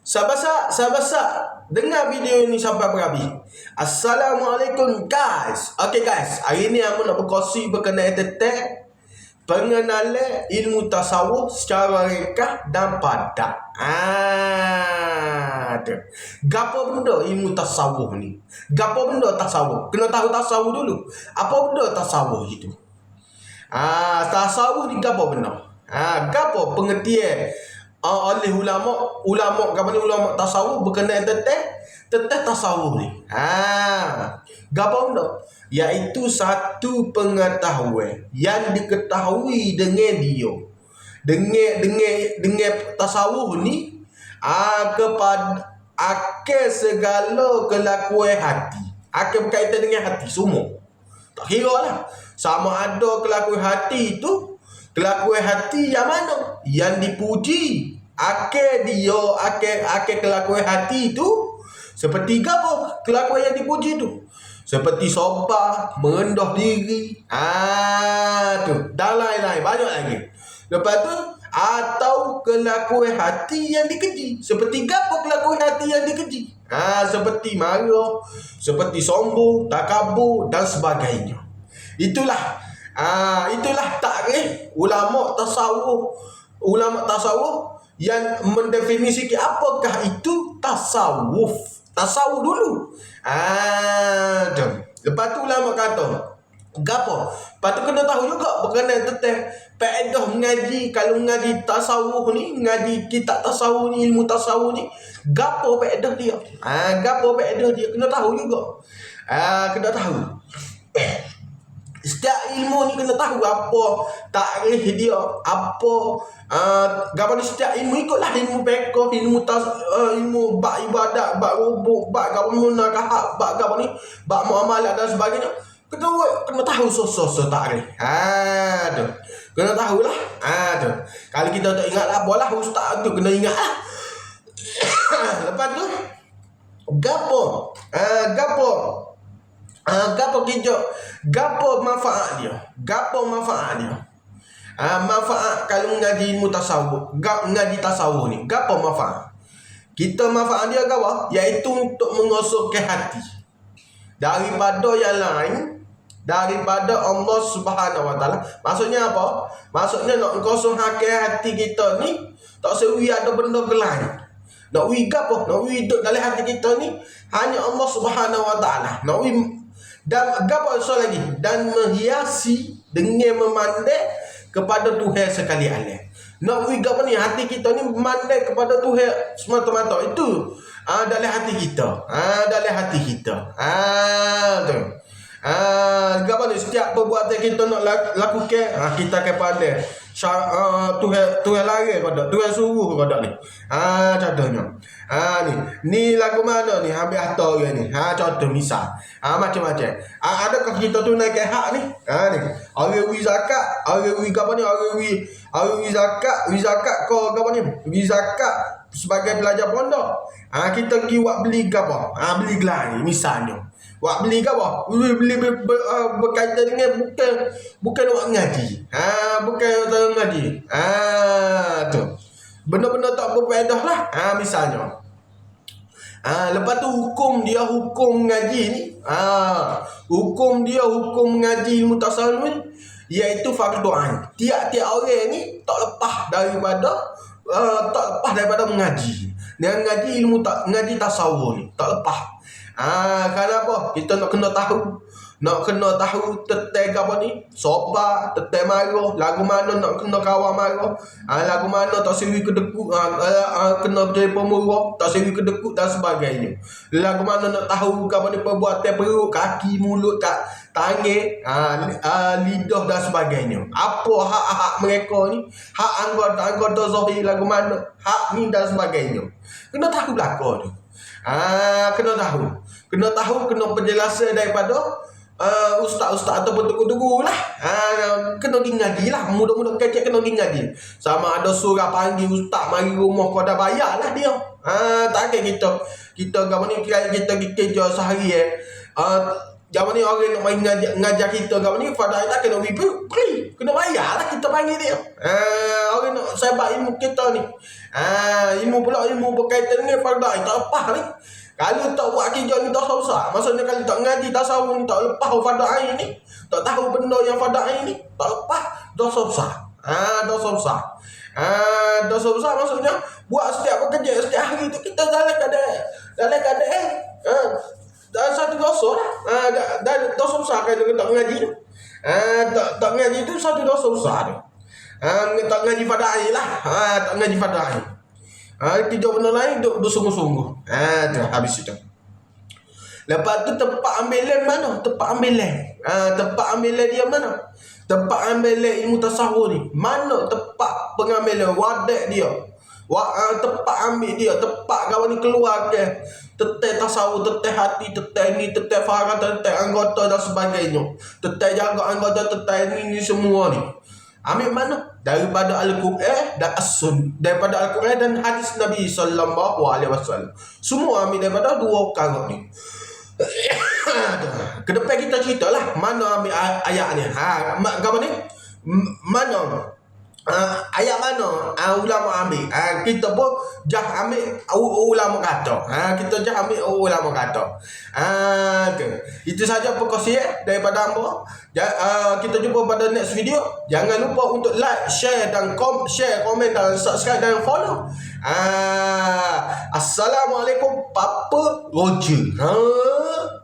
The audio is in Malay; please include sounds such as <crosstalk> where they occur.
Sahabat-sahabat, sahabat dengar video ini sampai berhabis. Assalamualaikum guys. Okay guys, hari ni aku nak berkongsi berkenaan tentang pengenalan ilmu tasawuf secara ringkas dan padat. Ah, tu. Gapo benda ilmu tasawuf ni? Gapo benda tasawuf? Kena tahu tasawuf dulu. Apa benda tasawuf itu? Ah, tasawuf ni gapo benda? Ah, gapo pengertian uh, oleh ulama ulama kapan ulama tasawuf berkenaan tentang tentang tasawuf ni. Ha. Gapo benda? Iaitu satu pengetahuan yang diketahui dengan dia. Dengan dengan dengan tasawuf ni ah kepada akan segala kelakuan hati. Akan berkaitan dengan hati semua. Tak kira lah. Sama ada kelakuan hati itu Kelakuan hati yang mana? Yang dipuji. Akal dia, akal, akal kelakuan hati itu. Seperti apa kelakuan yang dipuji itu? Seperti sopa, merendah diri. Ah tu. Dan lain-lain. Banyak lagi. Lepas tu, atau kelakuan hati yang dikeji. Seperti apa kelakuan hati yang dikeji? Ah, seperti marah, seperti sombong, takabur dan sebagainya. Itulah Ah, itulah takrif ulama tasawuf. Ulama tasawuf yang mendefinisikan apakah itu tasawuf. Tasawuf dulu. Ah, tu. Lepas tu ulama kata, gapo? Lepas tu kena tahu juga berkenaan tentang faedah mengaji kalau mengaji tasawuf ni, mengaji kitab tasawuf ni, ilmu tasawuf ni, gapo faedah dia? Ah, gapo faedah dia? Kena tahu juga. Ah, kena tahu. Setiap ilmu ni kena tahu apa takrif dia, apa uh, gapo ni setiap ilmu ikutlah ilmu fiqh, ilmu tas, uh, ilmu bab ibadat, bab rubuk, bab gapo munakah, bab gapo ni, bab muamalah dan sebagainya. Kena kena tahu sosok takrif. Ha tu. Kena tahulah. Ha tu. Kalau kita tak ingat lah, lah ustaz tu kena ingat lah. <coughs> Lepas tu gapo? Ah uh, gapo? Ah, gapo kijo? Gapo manfaat dia? Gapo manfaat dia? Ah, manfaat kalau ngaji ilmu tasawuf, gap ngaji tasawuf ni, gapo manfaat? Kita manfaat dia gapo? Iaitu untuk mengosokkan hati. Daripada yang lain, daripada Allah Subhanahu Wa Taala. Maksudnya apa? Maksudnya nak kosongkan hati kita ni, tak sewi ada benda lain. Nak wi gapo? Nak wi duduk dalam hati kita ni hanya Allah Subhanahu Wa Taala. Nak wi dan gapo so lagi dan menghiasi dengan memandai kepada Tuhan sekali alam. Nak we gapo ni hati kita ni memandai kepada Tuhan semata-mata itu ah dalam hati kita. Ah dalam hati kita. Ah tu. Ah gapo ni setiap perbuatan kita nak lakukan ah kita kepada uh, Tuhan Tuhan lari pada Tuhan suruh pada ni. Ha contohnya. Ha ni. Ni lagu mana ni? Ambil harta orang ni. Ha contoh misal. Ha macam-macam. Ha, adakah kita tu naik hak ni? Ha ni. Orang wi zakat, orang wi apa ni? Orang wi orang wi zakat, wi zakat ko apa ni? Wi zakat sebagai pelajar pondok. Ha kita pergi buat beli apa? Ha beli gelar ni misalnya. Wak beli ke apa? Beli, beli ber, ber, uh, berkaitan dengan bukan bukan nak ngaji. Ha, bukan nak ngaji. Ha, tu. Benda-benda tak berfaedah lah. Ha, misalnya. Ha, lepas tu hukum dia hukum ngaji ni. Ha, hukum dia hukum ngaji ilmu tasawuf ni iaitu fardu ain. Tiap-tiap orang ni tak lepas daripada uh, tak lepas daripada mengaji. Dengan ngaji ilmu tak ngaji tasawuf ni tak lepas. Ah, kenapa? Kita nak kena tahu. Nak kena tahu tetek apa ni? Soba, tetek marah. Lagu mana nak kena kawan marah. Ah, lagu mana tak sewi kedekut. Ah, ah, ah, kena jadi pemurah. Tak sewi kedekut dan sebagainya. Lagu mana nak tahu apa ni perbuatan perut, kaki, mulut, tak tangan, ah, ah, lidah dan sebagainya. Apa hak-hak mereka ni? Hak anggota-anggota zahir lagu mana? Hak ni dan sebagainya. Kena tahu belakang tu. Ah, kena tahu. Kena tahu, kena penjelasan daripada uh, ustaz-ustaz ataupun tugu-tugu lah. Ah, kena pergi ngaji lah. Mudah-mudah kecek kena pergi ngaji. Sama ada surah panggil ustaz mari rumah kau dah bayar lah dia. Ah, tak ada kita. Kita apa ni kita kita kerja sehari eh. Uh, Zaman ni orang nak main ngajar, ngajar kita Zaman ni Fadai tak kena beri Kena bayar lah kita panggil dia ha, Orang nak sebab ilmu kita ni ha, Ilmu pula ilmu berkaitan dengan Fadai Tak lepas ni Kalau tak buat kerja ni tak besar Maksudnya kalau tak ngaji tak sahur ni Tak lepas Fadai ni Tak tahu benda yang Fadai ni Tak lepas Dosa besar ha, Dosa besar ha, Dosa besar maksudnya Buat setiap bekerja Setiap hari tu kita dalam keadaan Dalam keadaan ha, dah satu dosa lah. Ha, dah, dah dosa besar dia tak ngaji. Ha, tak, tak ngaji tu satu dosa besar tu. Ha, tak ngaji pada air lah. Ha, tak ngaji pada air. Ha, kerja benda lain duk bersungguh-sungguh. Ha, tu habis itu. Lepas tu tempat ambil lem mana? Tempat ambil lem. Ha, tempat ambil lem dia mana? Tempat ambil lem ilmu tasawuf ni. Mana tempat pengambilan wadah dia? Wa, uh, tempat ambil dia, tempat kawan ni keluar ke tetek tasawuf, tetek hati, tetek ni, tetek farah, tetek anggota dan sebagainya. Tetek jaga anggota, tetek ni, ni semua ni. Ambil mana? Daripada Al-Quran dan As-Sun. Daripada Al-Quran dan hadis Nabi sallallahu alaihi wasallam. Semua ambil daripada dua perkara ni. <coughs> Kedepan kita ceritalah mana ambil ayat ni. Ha, apa ni? Mana uh, ayat mana? Uh, ulama ambil. Uh, kita pun jah ambil uh, ulama kata. Uh, kita jah ambil uh, ulama kata. Uh, tu. itu saja perkongsian daripada hamba. Ja, uh, kita jumpa pada next video. Jangan lupa untuk like share dan kom share komen dan subscribe dan follow. Uh, assalamualaikum. Papa roger. Uh.